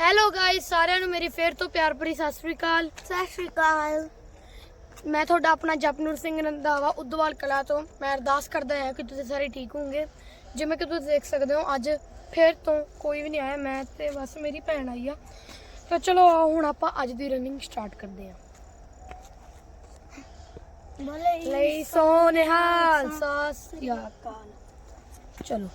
Hello guys ਸਾਰਿਆਂ ਨੂੰ ਮੇਰੀ ਫੇਰ ਤੋਂ ਪਿਆਰ ਭਰੀ ਸਤਿ ਸ੍ਰੀ ਅਕਾਲ। ਸਤਿ ਸ਼੍ਰੀ ਅਕਾਲ। ਮੈਂ ਤੁਹਾਡਾ ਆਪਣਾ ਜਪਨੂਰ ਸਿੰਘ ਰੰਧਾਵਾ ਉਦਵਾਲ ਕਲਾ ਤੋਂ। ਮੈਂ ਅਰਦਾਸ ਕਰਦਾ ਹਾਂ ਕਿ ਤੁਸੀਂ ਸਾਰੇ ਠੀਕ ਹੋਵੋਗੇ। ਜਿਵੇਂ ਕਿ ਤੁਸੀਂ ਦੇਖ ਸਕਦੇ ਹੋ ਅੱਜ ਫੇਰ ਤੋਂ ਕੋਈ ਵੀ ਨਹੀਂ ਆਇਆ। ਮੈਂ ਤੇ ਬਸ ਮੇਰੀ ਭੈਣ ਆਈ ਆ। ਤਾਂ ਚਲੋ ਆਓ ਹੁਣ ਆਪਾਂ ਅੱਜ ਦੀ ਰਨਿੰਗ ਸਟਾਰਟ ਕਰਦੇ ਹਾਂ। ਲਈ ਸੋਨਿਹਾਲ ਸਾਸ ਯਾ ਚਲੋ।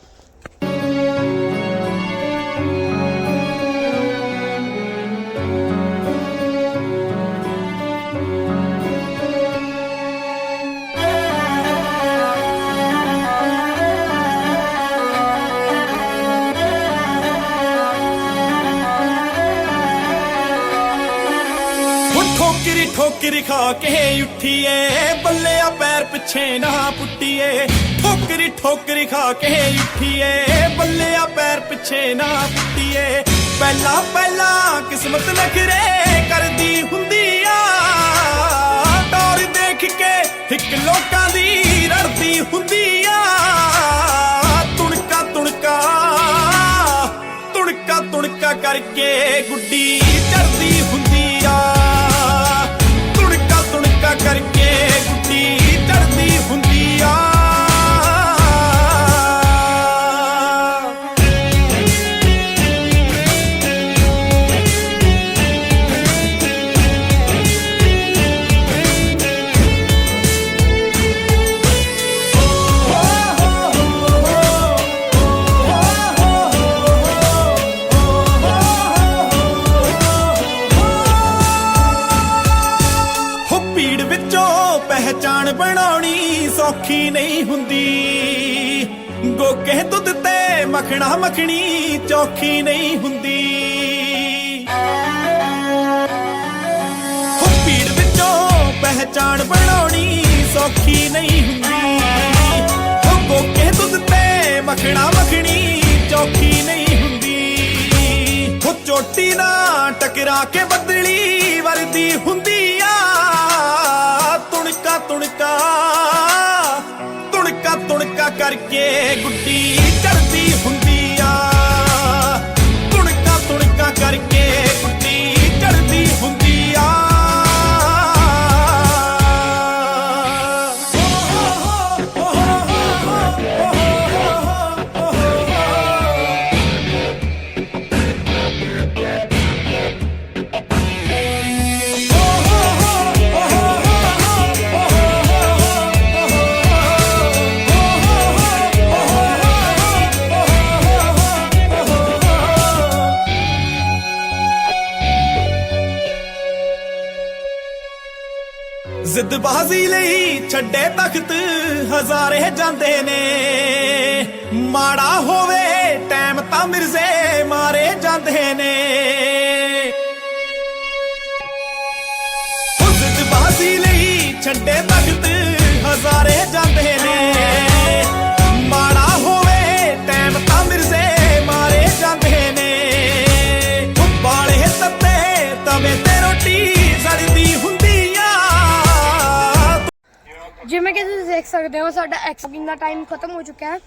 ਠੋਕਰੀ ਠੋਕਰੀ ਖਾ ਕੇ ਉੱਠੀਏ। ਬੱਲਿਆ ਪੈਰ ਪਿੱਛੇ ਨਾ ਪੁੱਟੀਏ। ਠੋਕਰੀ ਠੋਕਰੀ ਖਾ ਕੇ ਉੱਠੀਏ। ਬੱਲਿਆ ਪੈਰ ਪਿੱਛੇ ਨਾ ਪੁੱਟੀਏ। ਪਹਿਲਾਂ ਪਹਿਲਾਂ ਕਿਸਮਤ ਨਖਰੇ ਕਰਦੀ ਹੁੰਦੀ ਆ। ਟੌਰ ਦੇਖ ਕੇ ਇੱਕ ਲੋਕਾਂ ਦੀ ਰੜਦੀ ਹੁੰਦੀ ਆ। ਤੁਣਕਾ ਤੁਣਕਾ ਤੁਣਕਾ ਤੁਣਕਾ ਕਰਕੇ ਗੁੱਡੀ ਚੜਦੀ ਹੁੰਦੀ ਆ। ਪਹਿਚਾਣ ਬਣਾਉਣੀ ਸੌਖੀ ਨਹੀਂ ਹੁੰਦੀ। ਗੋਕੇ ਦੁੱਧ ਤੇ ਮੱਖਣਾ ਮੱਖਣੀ ਚੌਖੀ ਨਹੀਂ ਹੁੰਦੀ। ਹੋ ਪੀੜ ਵਿੱਚੋਂ ਪਹਿਚਾਣ ਬਣਾਉਣੀ ਸੌਖੀ ਨਹੀਂ ਹੁੰਦੀ। ਹੋ ਗੋਕੇ ਦੁੱਧ ਤੇ ਮੱਖਣਾ ਮੱਖਣੀ ਚੌਖੀ ਨਹੀਂ ਹੁੰਦੀ। ਹੋ ਚੋਟੀ ਨਾ ਟਕਰਾ ਕੇ ਬਦਲੀ ਵਰਦੀ ਹੁੰਦੀ। ਕਰਕੇ ਗੁੱਡੀ ਚੜਦੀ ਹੁੰਦੀ ਜ਼ਿੱਦਬਾਜ਼ੀ ਲਈ ਛੱਡੇ ਤਖਤ ਹਜ਼ਾਰੇ ਜਾਂਦੇ ਨੇ। ਮਾੜਾ ਹੋਵੇ, ਟਾਈਮ ਤਾਂ ਮਿਰਜ਼ੇ ਮਾਰੇ ਜਾਂਦੇ ਨੇ। ਜ਼ਿੱਦਬਾਜ਼ੀ ਲਈ ਛੱਡੇ ਦੇਖ ਸਕਦੇ ਹੋ, ਸਾਡਾ ਐਕਸਪੀਨ ਦਾ ਟਾਈਮ ਖਤਮ ਹੋ ਚੁੱਕਿਆ ਹੈ।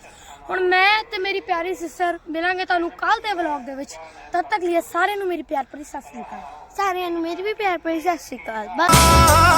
ਹੁਣ ਮੈਂ ਤੇ ਮੇਰੀ ਪਿਆਰੀ ਸਿਸਟਰ ਮਿਲਾਂਗੇ ਤੁਹਾਨੂੰ ਕੱਲ ਦੇ ਵਲੌਗ ਦੇ ਵਿੱਚ। ਤਦ ਤੱਕ ਲਈ ਸਾਰਿਆਂ ਨੂੰ ਮੇਰੀ ਪਿਆਰ ਭਰੀ ਸਤਿ ਸ੍ਰੀ ਅਕਾਲ। ਸਾਰਿਆਂ ਨੂੰ ਮੇਰੀ ਵੀ ਪਿਆਰ ਭਰੀ ਸਤਿ ਸ਼੍ਰੀ ਅਕਾਲ। ਬਾਏ